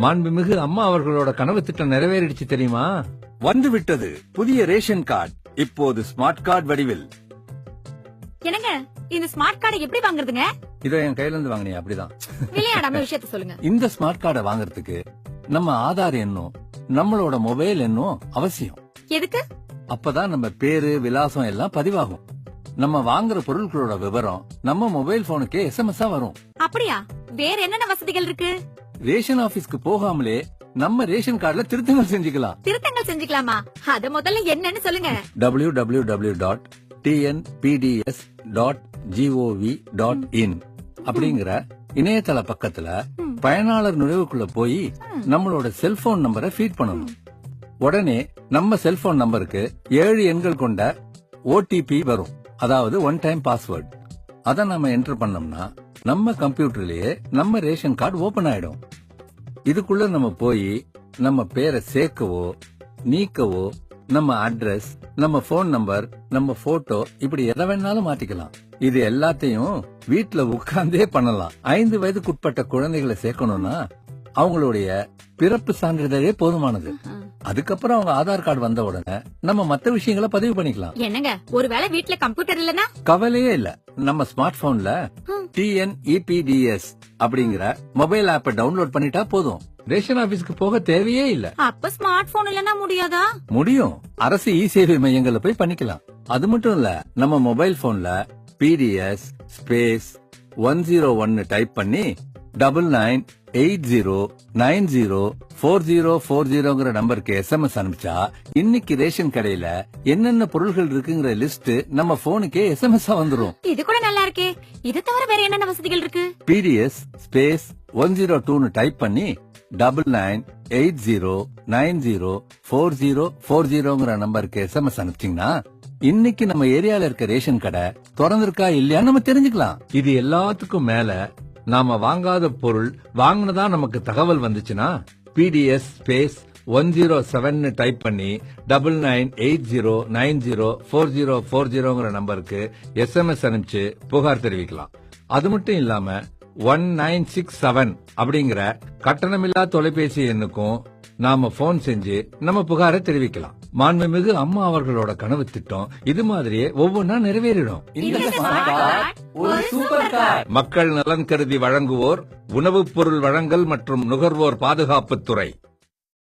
மாண்புமிகு அம்மா அவர்களோட கனவு திட்டம் நிறைவேறிடுச்சு தெரியுமா? வந்து விட்டது புதிய ரேஷன் கார்டு. இப்போது ஸ்மார்ட் கார்டு வடிவில். என்னங்க? இந்த ஸ்மார்ட் கார்டை எப்படி வாங்குறதுங்க? இதோ என் கையில இருந்து வாங்கினீங்க அப்படிதான். விளையாடாம விஷயத்த சொல்லுங்க. இந்த ஸ்மார்ட் கார்டை வாங்குறதுக்கு நம்ம ஆதார் எண்ணும் நம்மளோட மொபைல் எண்ணும் அவசியம். எதுக்கு? அப்பதான் நம்ம பேரு விலாசம் எல்லாம் பதிவாகும். நம்ம வாங்குற பொருட்களோட விவரம் நம்ம மொபைல் போனுக்கே எஸ்எம்எஸ் வரும். அப்படியா? வேற என்னென்ன வசதிகள் இருக்கு? ரேஷன் ஆபீஸ்க்கு போகாமலே நம்ம ரேஷன் கார்டுல திருத்தங்கள் செஞ்சுக்கலாம். திருத்தங்கள் செஞ்சுக்கலாமா? அத முதல்ல என்னன்னு சொல்லுங்க. W W W dot TNPDS dot G O V dot in அப்படிங்கிற இணையதள பக்கத்துல. பயனாளர் நுழைவுக்குள்ள போய் நம்மளோட செல்போன் நம்பரை ஃபீட் பண்ணணும். உடனே நம்ம செல்போன் நம்பருக்கு ஏழு எண்கள் கொண்ட ஓடிபி வரும். அதாவது ஒன் டைம் பாஸ்வேர்ட் அத நம்ம என்டர் பண்ணோம்னா நம்ம கம்ப்யூட்டர்லயே நம்ம ரேஷன் கார்டு ஓபன் ஆயிடும். இதுக்குள்ள நம்ம போய் நம்ம பேரை சேர்க்கவோ நீக்கவோ நம்ம அட்ரஸ் நம்ம போன் நம்பர் நம்ம போட்டோ இப்படி எதை வேணாலும் மாத்திக்கலாம். இது எல்லாத்தையும் வீட்ல உட்கார்ந்தே பண்ணலாம். ஐந்து வயதுக்குட்பட்ட குழந்தைகளை சேர்க்கணும்னா அவங்களுடைய பிறப்பு சான்றிதழே போதுமானது. அதுக்கப்புறம் அவங்க ஆதார் கார்டு வந்த உடனே நம்ம மத்த விஷயங்களை பதிவு பண்ணிக்கலாம். என்னங்க ஒருவேளை வீட்ல கம்ப்யூட்டர் இல்லனா கவலையே இல்ல. நம்ம ஸ்மார்ட் போன்ல. டிஎன்இபிடிஎஸ் அப்படிங்கிற மொபைல் ஆப்பை டவுன்லோட் பண்ணிட்டா போதும். ரேஷன் ஆபீஸ்க்கு போக தேவையே இல்ல. அப்ப ஸ்மார்ட் போன் இல்லனா முடியாதா? முடியும். அரசு இ சேவை மையங்கள்ல போய் பண்ணிக்கலாம். அது மட்டும் இல்ல நம்ம மொபைல் போன்ல பிடிஎஸ் ஸ்பேஸ் ஒன் ஜீரோ ஒன்னு டைப் பண்ணி double nine eight zero nine zero four zero four ஜீரோங்கிற நம்பருக்கு எஸ்எம்எஸ் அனுப்பிச்சா இன்னைக்கு ரேஷன் கடையில என்னென்ன பொருள்கள் இருக்குங்கிற லிஸ்ட் நம்ம போனுக்கே எஸ்எம்எஸ் வந்துரும். இது கூட நல்லா இருக்கே. இது தவிர வேற என்னென்ன வசதிகள் இருக்கு? பிடிஎஸ் ஸ்பேஸ் ஒன் ஜீரோ டூன்னு டைப் பண்ணி double nine eight zero nine zero four zero four ஜீரோங்கிற நம்பருக்கு எஸ்எம்எஸ் அனுப்பிச்சீங்கன்னா இன்னைக்கு நம்ம ஏரியால இருக்க ரேஷன் கடை திறந்திருக்கா இல்லையான்னு நம்ம தெரிஞ்சுக்கலாம். இது எல்லாத்துக்கும் மேல நாம வாங்காத பொருள் வாங்கினதா நமக்கு தகவல் வந்துச்சுன்னா PDS space one zero seven type பண்ணி double nine eight zero nine zero four zero four ஜீரோங்கிற நம்பருக்கு எஸ்எம்எஸ் அனுப்பிச்சு புகார் தெரிவிக்கலாம். அது மட்டும் இல்லாம ஒன் நைன் சிக்ஸ் செவன் அப்படிங்கிற கட்டணமில்லா தொலைபேசி எண்ணுக்கும் நாம போன் செஞ்சு நம்ம புகாரை தெரிவிக்கலாம். மாண்புமிகு அம்மா அவர்களோட கனவு திட்டம் இது மாதிரியே ஒவ்வொன்றா நிறைவேறிடும். மக்கள் நலன் கருதி வழங்குவோர் உணவுப் பொருள் வழங்கல் மற்றும் நுகர்வோர் பாதுகாப்புத்துறை